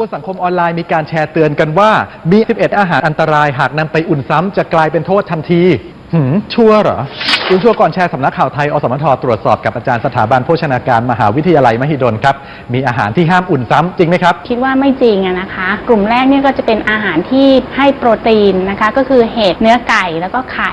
บนสังคมออนไลน์มีการแชร์เตือนกันว่ามี 11 อาหารอันตรายหากนำไปอุ่นซ้ำจะกลายเป็นโทษทันที หืมชัวร์เหรอ คุณชัวร์ก่อนแชร์สำนักข่าวไทย อสมทตรวจสอบกับอาจารย์สถาบันโภชนาการมหาวิทยาลัยมหิดลครับ มีอาหารที่ห้ามอุ่นซ้ำจริงไหมครับ คิดว่าไม่จริงอะนะคะ กลุ่มแรกเนี่ยก็จะเป็นอาหารที่ให้โปรตีนนะคะ ก็คือเห็ดเนื้อไก่แล้วก็ไข่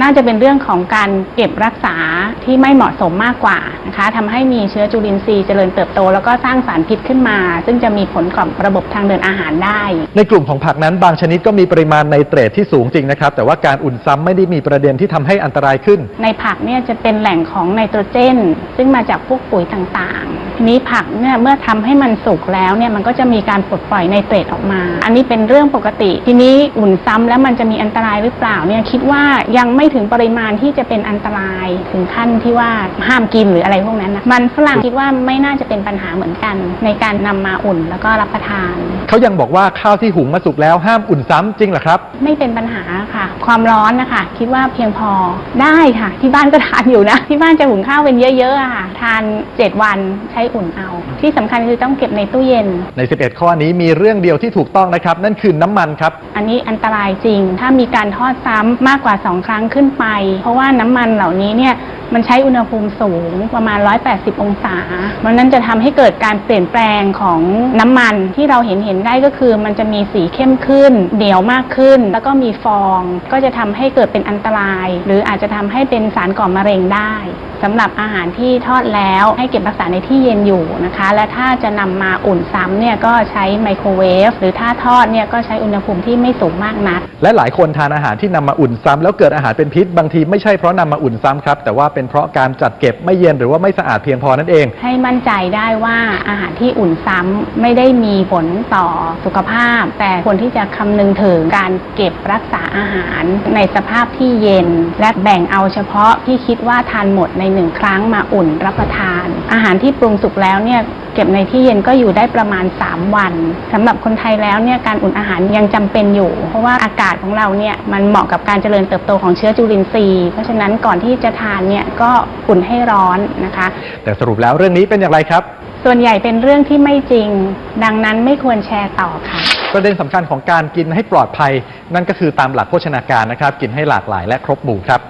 น่าจะเป็นเรื่องของการเก็บรักษาที่ไม่เหมาะสมมากกว่านะคะทำให้มีเชื้อจุลินทรีย์เจริญเติบโต แล้วก็สร้างสารพิษขึ้นมา ซึ่งจะมีผลกับระบบทางเดินอาหารได้ ในกลุ่มของผักนั้นบางชนิดก็มีปริมาณไนเตรตที่สูงจริงนะครับแต่ว่าการอุ่นซ้ำไม่ได้มีประเด็นที่ทำให้อันตรายขึ้นในผักเนี่ยจะเป็นแหล่งของไนโตรเจน ซึ่งมาจากพวกปุ๋ยต่างๆ ทีนี้ผักเนี่ยเมื่อทำให้มันสุกแล้วเนี่ยมันก็จะมีการปลดปล่อยไนเตรตออกมา อันนี้เป็นเรื่องปกติ ทีนี้อุ่นซ้ำแล้วมันจะมีอันตรายหรือเปล่าเนี่ยคิดว่ายังไม่ถึงปริมาณที่จะเป็นอันตรายถึงขั้นที่ว่าห้ามกินหรืออะไรพวกนั้นนะมันฝรั่งคิดว่าไม่น่าจะเป็นปัญหาเหมือนกัน ในการนำมาอุ่นแล้วก็รับประทานเขายังบอกว่าข้าวที่หุงมาสุกแล้วห้ามอุ่นซ้ำจริงเหรอครับ ไม่เป็นปัญหาค่ะ ความร้อนนะคะ คิดว่าเพียงพอได้ค่ะ ที่บ้านก็ทานอยู่นะ ที่บ้านจะหุงข้าวเป็นเยอะๆอะค่ะ ทาน 7 วันใช้อุ่นเอา ที่สำคัญคือต้องเก็บในตู้เย็น ใน 11 ข้อนี้มีเรื่องเดียวที่ถูกต้องนะครับ นั่นคือน้ำมันครับ อันนี้อันตรายจริง ถ้ามีการทอดซ้ำมากกว่า 2 ครั้งขึ้นไป เพราะว่าน้ำมันเหล่านี้เนี่ยมันใช้อุณหภูมิสูงประมาณ 180 องศามันนั้นจะทำให้เกิดการเปลี่ยนแปลงของน้ำมันที่เราเห็นเห็นได้ก็คือ มันจะมีสีเข้มขึ้น เหนียวมากขึ้น แล้วก็มีฟอง ก็จะทำให้เกิดเป็นอันตราย หรืออาจจะทำให้เป็นสารก่อมะเร็งได้ สำหรับอาหารที่ทอดแล้วให้เก็บรักษาในที่เย็นอยู่นะคะ และถ้าจะนำมาอุ่นซ้ำเนี่ยก็ใช้ไมโครเวฟหรือถ้าทอดเนี่ยก็ใช้อุณหภูมิที่ไม่สูงมากนัก และหลายคนทานอาหารที่นำมาอุ่นซ้ำแล้วเกิดอาหารเป็นพิษบางทีไม่ใช่เพราะนำมาอุ่นซ้ำครับ แต่ว่าเป็นเพราะการจัดเก็บไม่เย็นหรือว่าไม่สะอาดเพียงพอนั่นเอง ให้มั่นใจได้ว่าอาหารที่อุ่นซ้ำไม่ได้มีผลต่อสุขภาพ แต่ควรที่จะคำนึงถึงการเก็บรักษาอาหารในสภาพที่เย็น และแบ่งเอาเฉพาะที่คิดว่าทานหมดในหนึ่งครั้งมาอุ่นรับประทาน อาหารที่ปรุงสุกแล้วเนี่ยเก็บในที่เย็นก็อยู่ได้ประมาณ 3 วันสำหรับคนไทยแล้วเนี่ยการอุ่นอาหารยังจำเป็นอยู่ เพราะว่าอากาศของเราเนี่ยมันเหมาะกับการเจริญเติบโตของเชื้อจุลินทรีย์ เพราะฉะนั้นก่อนที่จะทานเนี่ยก็อุ่นให้ร้อนนะคะ แต่สรุปแล้วเรื่องนี้เป็นอย่างไรครับ ส่วนใหญ่เป็นเรื่องที่ไม่จริง ดังนั้นไม่ควรแชร์ต่อค่ะประเด็นสำคัญของการกินให้ปลอดภัย นั่นก็คือตามหลักโภชนาการนะครับ กินให้หลากหลายและครบหมู่ครับ